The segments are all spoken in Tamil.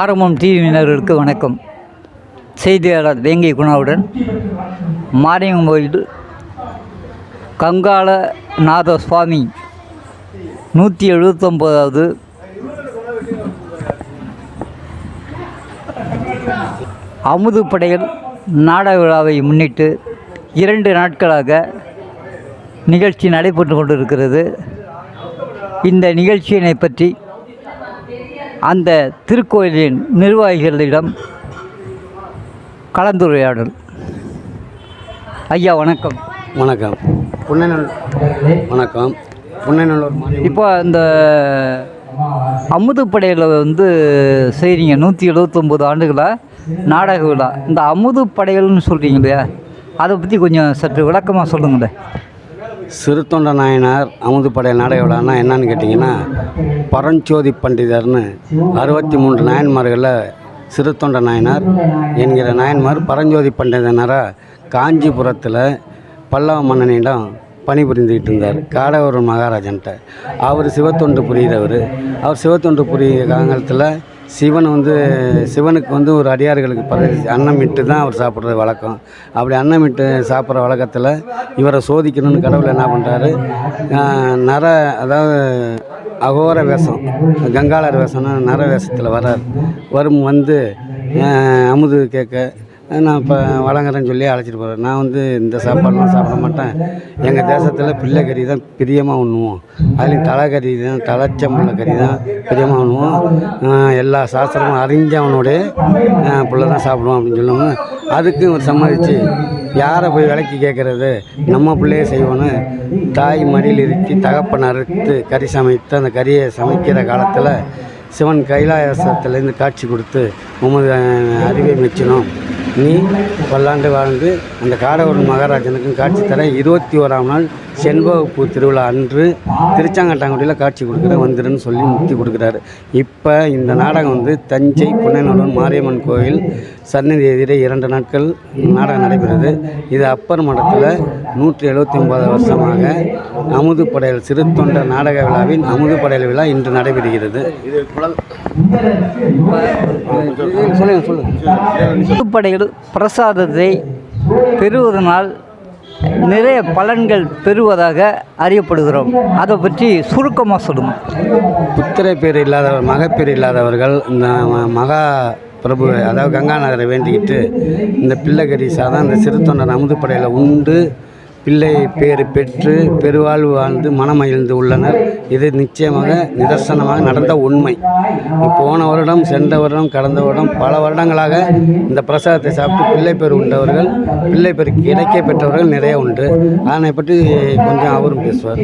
ஆரம்பம் டிவியினர்களுக்கு வணக்கம். செய்தியாளர் வேங்கை குணாவுடன் மாரியம்மன் கோயில் கங்காள நாத சுவாமி நூற்றி எழுபத்தொம்போதாவது அமுது படையல் நாடக விழாவை முன்னிட்டு இரண்டு நாட்களாக நிகழ்ச்சி நடைபெற்று கொண்டிருக்கிறது. இந்த நிகழ்ச்சியினை பற்றி அந்த திருக்கோயிலின் நிர்வாகிகளிடம் கலந்துரையாடல். ஐயா வணக்கம். வணக்கம். புன்னநல்லூர். வணக்கம். புன்னநல்லூர் இப்போ இந்த அமுதுப்படையில் வந்து செய்கிறீங்க நூற்றி எழுபத்தொம்போது ஆண்டுகளாக நாடக விழா. இந்த அமுதுப்படையல்னு சொல்கிறீங்க இல்லையா? அதை பற்றி கொஞ்சம் சற்று விளக்கமாக சொல்லுங்களேன். சிறுத்தொண்ட நாயனார் அமுதுப்படை நாடக விழான்னா என்னன்னு கேட்டிங்கன்னா பரஞ்சோதி பண்டிதர்னு அறுபத்தி மூன்று நாயன்மார்களில் சிறுத்தொண்ட நாயனார் என்கிற நாயன்மார் பரஞ்சோதி பண்டிதனராக காஞ்சிபுரத்தில் பல்லவ மன்னனிடம் பணிபுரிந்துக்கிட்டு இருந்தார் காடவர் மகாராஜன்ட்ட. அவர் சிவத்தொண்டு புரிகிறவர் அவர் சிவத்தொண்டு புரிகிற காலத்தில் சிவன் வந்து சிவனுக்கு வந்து ஒரு அடியார்களுக்கு பர அன்னமிட்டு தான் அவர் சாப்பிட்றது வழக்கம். அப்படி அன்னமிட்டு சாப்பிட்ற வழக்கத்தில் இவரை சோதிக்கணும்னு கடவுள் என்ன பண்ணுறாரு நர அதாவது அகோர வேஷம் கங்காளர் வேஷம்னா நர வேஷத்தில் வர்றார். வரும் வந்து அமுது கேட்க நான் இப்போ வழங்குறேன்னு சொல்லி அழைச்சிட்டு போகிறேன் நான் வந்து இந்த சாப்பாடுலாம் சாப்பிட மாட்டேன். எங்கள் தேசத்தில் பிள்ளை கறி தான் பிரியமாக உண்ணுவோம். அதுலேயும் தலைக்கறி தான் தலைச்சம்பள கறி தான் பிரியமாக உண்ணுவோம். எல்லா சாஸ்திரமும் அறிஞ்சவனுடைய பிள்ளை தான் சாப்பிடுவோம் அப்படின்னு சொல்லுவோம் அதுக்கு ஒரு சம்மதிச்சு யாரை போய் விலைக்கு கேட்குறது நம்ம பிள்ளையே செய்வோன்னு தாய் மடியில் இருக்கி தகப்பன் அறுத்து கறி சமைத்து அந்த கறியை சமைக்கிற காலத்தில் சிவன் கைலாயசத்துலேருந்து காட்சி கொடுத்து உமது அறிவை மெச்சினோம். நீ பல்லாண்டு வாழ்ந்து அந்த காடவரன் மகாராஜனுக்கும் காட்சி தர இருபத்தி ஓராம் நாள் செண்பகப்பூ திருவிழா அன்று திருச்சாங்கட்டாங்குடியில் காட்சி கொடுக்குற வந்துருன்னு சொல்லி முக்தி கொடுக்குறாரு. இப்போ இந்த நாடகம் வந்து தஞ்சை புன்னைநல்லூர் மாரியம்மன் கோயில் சன்னதி எதிரே இரண்டு நாட்கள் நாடகம் நடைபெறுது. இது அப்பர் மடத்தில் நூற்றி எழுபத்தி ஒன்பது வருஷமாக அமுது படையல் சிறுத்தொண்ட நாடக விழாவின் அமுது படையல் விழா இன்று நடைபெறுகிறது. சொல்லுங்கள் சொல்லுங்கள் அமுதுப்படையில் பிரசாதத்தை பெறுவதனால் நிறைய பலன்கள் பெறுவதாக அறியப்படுகிறோம். அதை பற்றி சுருக்கமாக சொல்லுங்கள் புத்திர பேர் இல்லாதவர் மகப்பேர் இல்லாதவர்கள் இந்த மகா பிரபு அதாவது கங்காநகரை வேண்டிக்கிட்டு இந்த பிள்ளைகரி சாதம் இந்த சிறுத்தொண்டர் அமுதுப்படையில் உண்டு. பிள்ளை பேர் பெற்று பெருவாழ்வு வாழ்ந்து மனமகிழ்ந்து உள்ளனர். இது நிச்சயமாக நிதர்சனமாக நடந்த உண்மை. போன வருடம் சென்ற வருடம் கடந்த வருடம் பல வருடங்களாக இந்த பிரசாதத்தை சாப்பிட்டு பிள்ளை பேர் உண்டவர்கள் பிள்ளை பேர் கிடைக்க பெற்றவர்கள் நிறைய உண்டு. அதனை பற்றி கொஞ்சம் அவரும் பேசுவார்.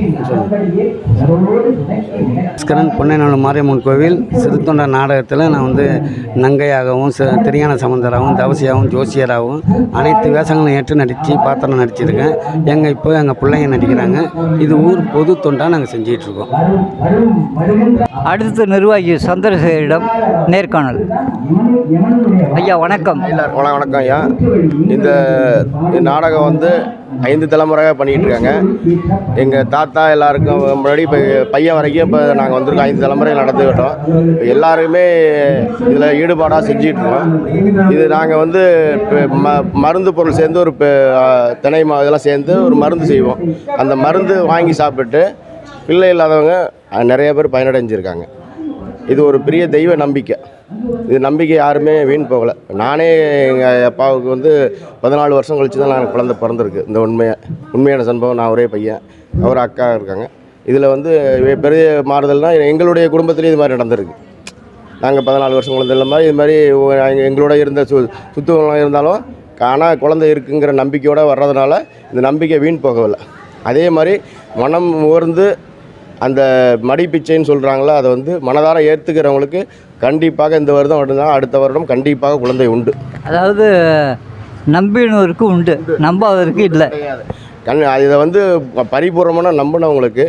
பாஸ்கரன் பொன்னைநாடு மாரியம்மன் கோவில் சிறுத்தொண்ட நாடகத்தில் நான் வந்து நங்கையாகவும் ச- திருஞான சம்பந்தராகவும் தவசியாகவும் ஜோசியராகவும் அனைத்து வேஷங்களும் ஏற்று நடித்து பாத்திரம் நடிச்சிருக்கேன். எங்கள் இப்போ எங்கள் பிள்ளைங்க நடிக்கிறாங்க இது ஊர் பொது தொண்டாக நாங்கள் செஞ்சிகிட்ருக்கோம் அடுத்த நிர்வாகி சந்திரசேகரிடம் நேர்காணல். ஐயா வணக்கம். வணக்கம் வணக்கம் ஐயா. இந்த நாடகம் வந்து ஐந்து தலைமுறையாக பண்ணிகிட்டு இருக்காங்க எங்கள் தாத்தா எல்லாருக்கும் முன்னாடி இப்போ பையன் வரைக்கும் இப்போ நாங்கள் வந்திருக்கோம். ஐந்து தலைமுறையில் நடந்துக்கிட்டோம் இப்போ எல்லாருமே இதில் ஈடுபாடாக செஞ்சிட்ருக்கோம் இது நாங்கள் வந்து இப்போ ம மருந்து பொருள் சேர்ந்து ஒரு தினை மா இதெல்லாம் சேர்ந்து ஒரு மருந்து செய்வோம். அந்த மருந்து வாங்கி சாப்பிட்டு பிள்ளை இல்லாதவங்க நிறைய பேர் பயனடைஞ்சிருக்காங்க. இது ஒரு பெரிய தெய்வ நம்பிக்கை. இது நம்பிக்கை யாருமே வீண் போகலை. நானே எங்கள் அப்பாவுக்கு வந்து பதினாலு வருஷம் கழிச்சு தான் நான் குழந்தை பிறந்திருக்கு. இந்த உண்மையை உண்மையான சம்பவம். நான் ஒரே பையன். அவர் அக்கா இருக்காங்க. இதில் வந்து பெரிய மாறுதல்னால் எங்களுடைய குடும்பத்துலேயும் இது மாதிரி நடந்திருக்கு. நாங்கள் பதினாலு வருஷம் குழந்தை இல்லை மாதிரி இது மாதிரி எங்களோட இருந்த சு சுத்தவங்களாக இருந்தாலும் ஆனால் குழந்தை இருக்குங்கிற நம்பிக்கையோடு வர்றதுனால இந்த நம்பிக்கை வீண் போகவில்லை. அதே மாதிரி மனம் உயர்ந்து அந்த மடிப்பிச்சைன்னு சொல்கிறாங்களோ அதை வந்து மனதார ஏற்றுக்கிறவங்களுக்கு கண்டிப்பாக இந்த வருடம் வருடம் அடுத்த வருடம் கண்டிப்பாக குழந்தை உண்டு. அதாவது நம்பினவருக்கு உண்டு. நம்பாதவருக்கு இல்லை. கண் இதை வந்து பரிபூர்ணமான நம்பினவங்களுக்கு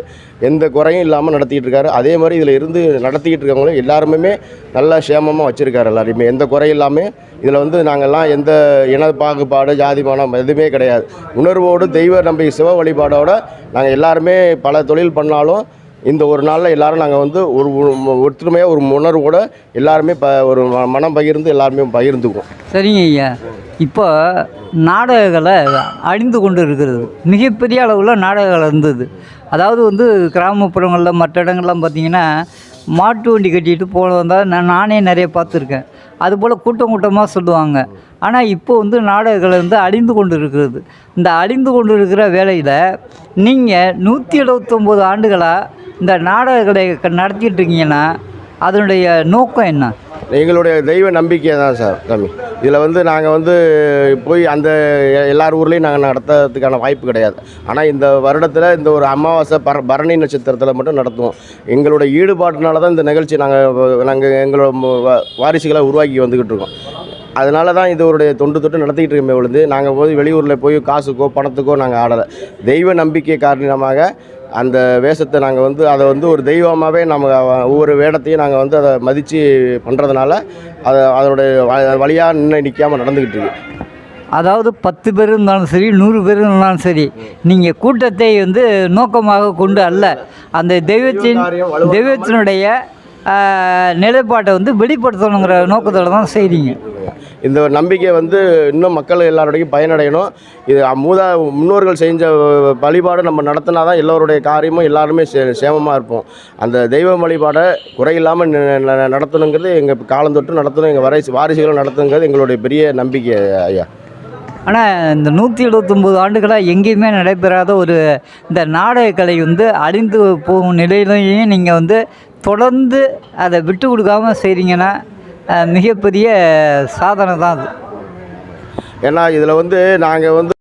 எந்த குறையும் இல்லாமல் நடத்திக்கிட்டு இருக்காரு. அதே மாதிரி இதில் இருந்து நடத்திக்கிட்டு இருக்கவங்களும் எல்லாருமே நல்லா சேமமாக வச்சுருக்காரு எல்லாரையுமே. எந்த குறையும் இல்லாமல் இதில் வந்து நாங்கள்லாம் எந்த இன பாகுபாடு ஜாதி மனம் எதுவுமே கிடையாது. உணர்வோடு தெய்வ நம்பிக்கை சிவ வழிபாடோட நாங்கள் எல்லாருமே பல தொழில் பண்ணாலும் இந்த ஒரு நாளில் எல்லாரும் நாங்கள் வந்து ஒரு ஒரு- ஒற்றுமையாக ஒரு உணர்வோட எல்லாருமே ப ஒரு மனம் பகிர்ந்து எல்லாருமே பகிர்ந்துக்குவோம். சரிங்க ஐயா. இப்போ நாடகங்களை அழிந்து கொண்டு இருக்கிறது. மிகப்பெரிய அளவில் நாடகங்கள் இருந்தது அதாவது வந்து கிராமப்புறங்களில் மற்ற இடங்கள்லாம் பார்த்தீங்கன்னா மாட்டு வண்டி கட்டிட்டு வந்தால் நான் நானே நிறைய பார்த்துருக்கேன். அதுபோல் கூட்டம் கூட்டமாக சொல்லுவாங்க. ஆனால் இப்போ வந்து நாடகங்கள் வந்து அழிந்து கொண்டு இருக்கிறது. இந்த அழிந்து கொண்டு இருக்கிற வேலையில் நீங்கள் நூற்றி எழுபத்தொம்போது ஆண்டுகளாக இந்த நாடகங்களை க- நடத்திட்டு இருக்கீங்கன்னா அதனுடைய நோக்கம் என்ன? எங்களுடைய தெய்வ நம்பிக்கை தான் சார் தம்பி. இதில் வந்து நாங்கள் வந்து போய் அந்த எல்லார் ஊர்லேயும் நாங்கள் நடத்துறதுக்கான வாய்ப்பு கிடையாது. ஆனால் இந்த வருடத்தில் இந்த ஒரு அமாவாசை பர பரணி நட்சத்திரத்தில் மட்டும் நடத்துவோம். எங்களோட ஈடுபாட்டினால தான் இந்த நிகழ்ச்சி நாங்கள் நாங்கள் எங்களோட வாரிசுகளை உருவாக்கி வந்துக்கிட்டு இருக்கோம். அதனால தான் இது தொண்டு தொட்டு நடத்திக்கிட்டு இருக்கோமே விழுந்து நாங்கள் போய் வெளியூரில் போய் காசுக்கோ பணத்துக்கோ நாங்கள் ஆடலை. தெய்வ நம்பிக்கை காரணமாக அந்த வேஷத்தை நாங்கள் வந்து அதை வந்து ஒரு தெய்வமாகவே நம்ம ஒவ்வொரு வேடத்தையும் நாங்கள் வந்து அதை மதித்து பண்ணுறதுனால அதை அதனுடைய வழியாக நின்று நிற்காமல் நடந்துக்கிட்டு இருக்கு. அதாவது பத்து பேர் இருந்தாலும் சரி நூறு பேர் இருந்தாலும் சரி நீங்கள் கூட்டத்தை வந்து நோக்கமாக கொண்டு அல்ல. அந்த தெய்வத்தின் தெய்வத்தினுடைய நிலைப்பாட்டை வந்து வெளிப்படுத்தணுங்கிற நோக்கத்தில் தான் செய்கிறீங்க இந்த நம்பிக்கை வந்து இன்னும் மக்கள் எல்லாரோடையும் பயனடையணும். இது மூதா முன்னோர்கள் செஞ்ச வழிபாடு நம்ம நடத்தினா தான் எல்லோருடைய காரியமும் எல்லாருமே சே சேமமாக இருப்போம். அந்த தெய்வ வழிபாடை குறையில்லாமல் இல்லாமல் நடத்தணுங்கிறது எங்கள் காலந்தொட்டு நடத்தணும். எங்கள் வரை வாரிசுகளும் நடத்தணுங்கிறது எங்களுடைய பெரிய நம்பிக்கை ஐயா. ஆனால் இந்த நூற்றி எழுபத்தொம்போது ஆண்டுகளாக எங்கேயுமே நடைபெறாத ஒரு இந்த நாடகக்கலை வந்து அழிந்து போகும் நிலையிலையும் நீங்கள் வந்து தொடர்ந்து அதை விட்டு கொடுக்காமல் செய்கிறீங்கன்னா மிகப்பெரிய சாதனை தான் அது. ஏன்னா இதில் வந்து நாங்கள் வந்து